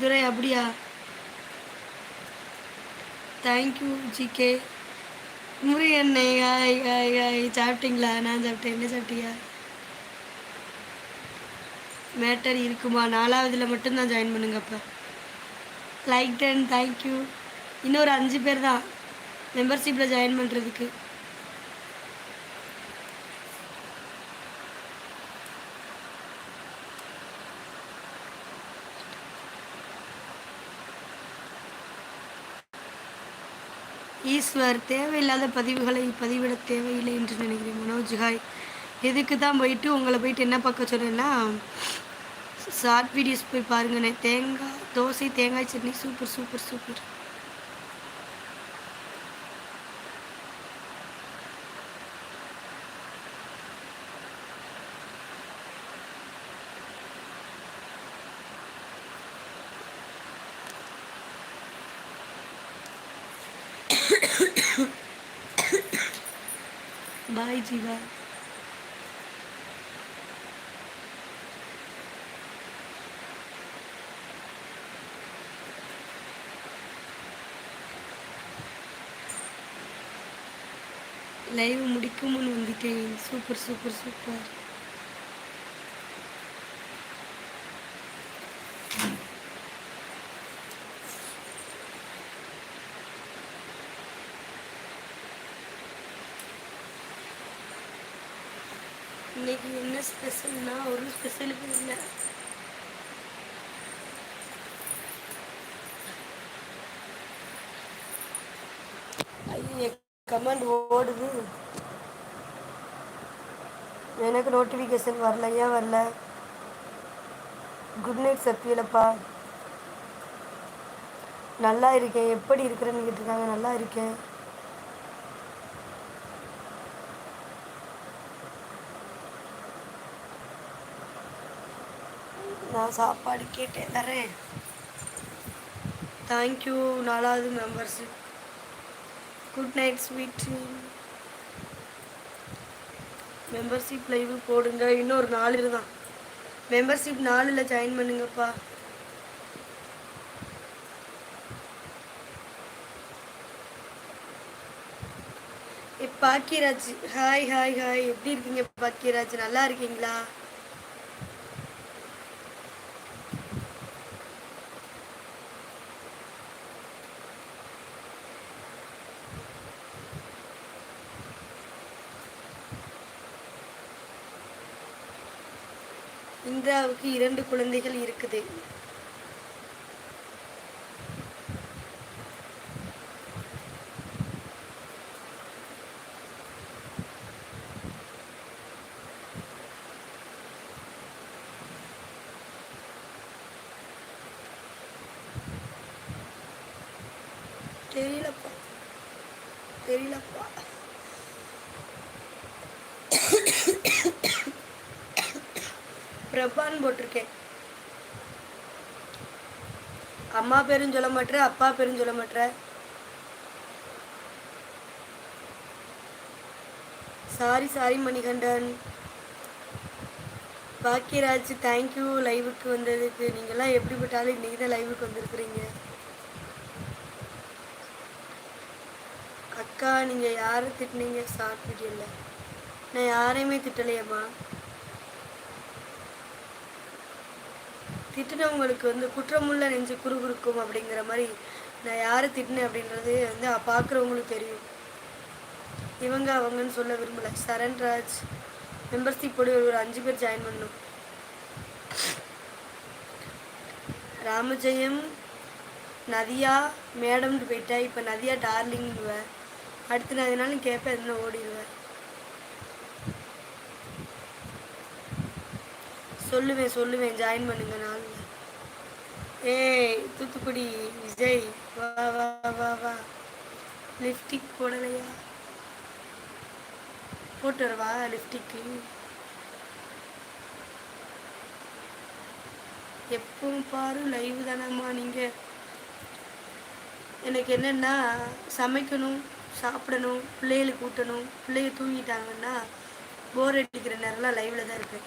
துரை அப்படியா? Thank you GK முருகண்ணே hi hi hi. சாப்பிட்டீங்களா? நான் சாப்பிட்டேன். என்ன சாப்பிட்டீங்க? மேட்டர் இருக்குமா? நாலாவதுல மட்டும்தான் ஜாயின் பண்ணுங்கப்பா லைக் டென் தேங்க்யூ இன்னொரு அஞ்சு பேர் தான் மெம்பர்ஷிப்பில் ஜாயின் பண்ணுறதுக்கு ஈஸ்வர் தேவையில்லாத பதிவுகளை பதிவிட தேவையில்லை என்று நினைக்கிறேன் மனோஜ். ஹாய். எதுக்கு தான் போயிட்டு உங்களை போயிட்டு என்ன பார்க்க சொன்னேன்னா ஷார்ட் வீடியோஸ் போய் பாருங்கண்ணே. தேங்காய் தோசை தேங்காய் chutney super super super. Bye Jeeva. Live முடிக்கும் முன் வந்துட்டேன் சூப்பர் சூப்பர் சூப்பர் இன்னைக்கு என்ன ஸ்பெஷல்னா ஒரு ஸ்பெஷலுக்கு இல்லை. ஐய கமெண்ட் ஓடுது. எனக்கு நோட்டிஃபிகேஷன் வரல ஏன் வரல? குட் நைட் சத்யலப்பா. நல்லா இருக்கேன். எப்படி இருக்கிறேன்னு கேட்டிருக்காங்க நல்லா இருக்கேன். நான் சாப்பாடு கேட்டேன். தரேன். தேங்க்யூ நாலாவது membership good night sweet membership live போடுங்க. இன்னொரு நாலு தான் மெம்பர்ஷிப் நாலில் ஜாயின் பண்ணுங்கப்பா. பாக்கியராஜ். ஹாய் ஹாய் ஹாய் எப்படி இருக்கீங்க பாக்கியராஜ்? நல்லா இருக்கீங்களா? இந்திராவுக்கு இரண்டு குழந்தைகள் இருக்குது. தெரியலப்பா. தெரியலப்பா. பிரபான்னு போட்டிருக்கேன். அம்மா பேரும் சொல்ல மாட்டேற அப்பா பேரும் சொல்ல மாட்டேற. Sorry sorry Manikandan. Bhagyaraj thank you லைவுக்கு வந்ததுக்கு நீங்கள்லாம் எப்படிப்பட்டாலும் இன்றைக்கி தான் லைவுக்கு வந்திருக்கிறீங்க. அக்கா நீங்கள் யாரை திட்டினீங்க? ஷார்ட் வீடியோவில் நான் யாரையுமே திட்டலையம்மா. திட்டினவங்களுக்கு வந்து குற்றமுள்ள நெஞ்சு குறுகுறுக்கும் அப்படிங்கிற மாதிரி நான் யாரை திட்டினேன் அப்படின்றது வந்து பார்க்குறவங்களுக்கு தெரியும். இவங்க அவங்கன்னு சொல்ல விரும்பல. சரண்ராஜ் மெம்பர்ஷிப் போடு ஒரு அஞ்சு பேர் ஜாயின் பண்ணும் ராமஜெயம் நதியா மேடம்னு போயிட்டா இப்போ நதியா டார்லிங்குவேன் அடுத்து நான் எதுனாலும் கேட்பேன் எதுனா ஓடிடுவேன். சொல்லுவேன் சொல்லுவேன். ஜாயின் பண்ணுங்க நான் ஏய் தூத்துக்குடி விஜய் வா வா வா வா. லிப்டிக் போடலையா? போட்டு வரவா லிப்டிக்கு எப்பவும் பாரு லைவ் தானம்மா நீங்கள் எனக்கு என்னென்னா சமைக்கணும் சாப்பிடணும் பிள்ளைகளுக்கு ஊட்டணும் பிள்ளைய தூங்கிட்டாங்கன்னா போர் அடிக்கிற நேரம்லாம் லைவில் தான் இருப்பேன்.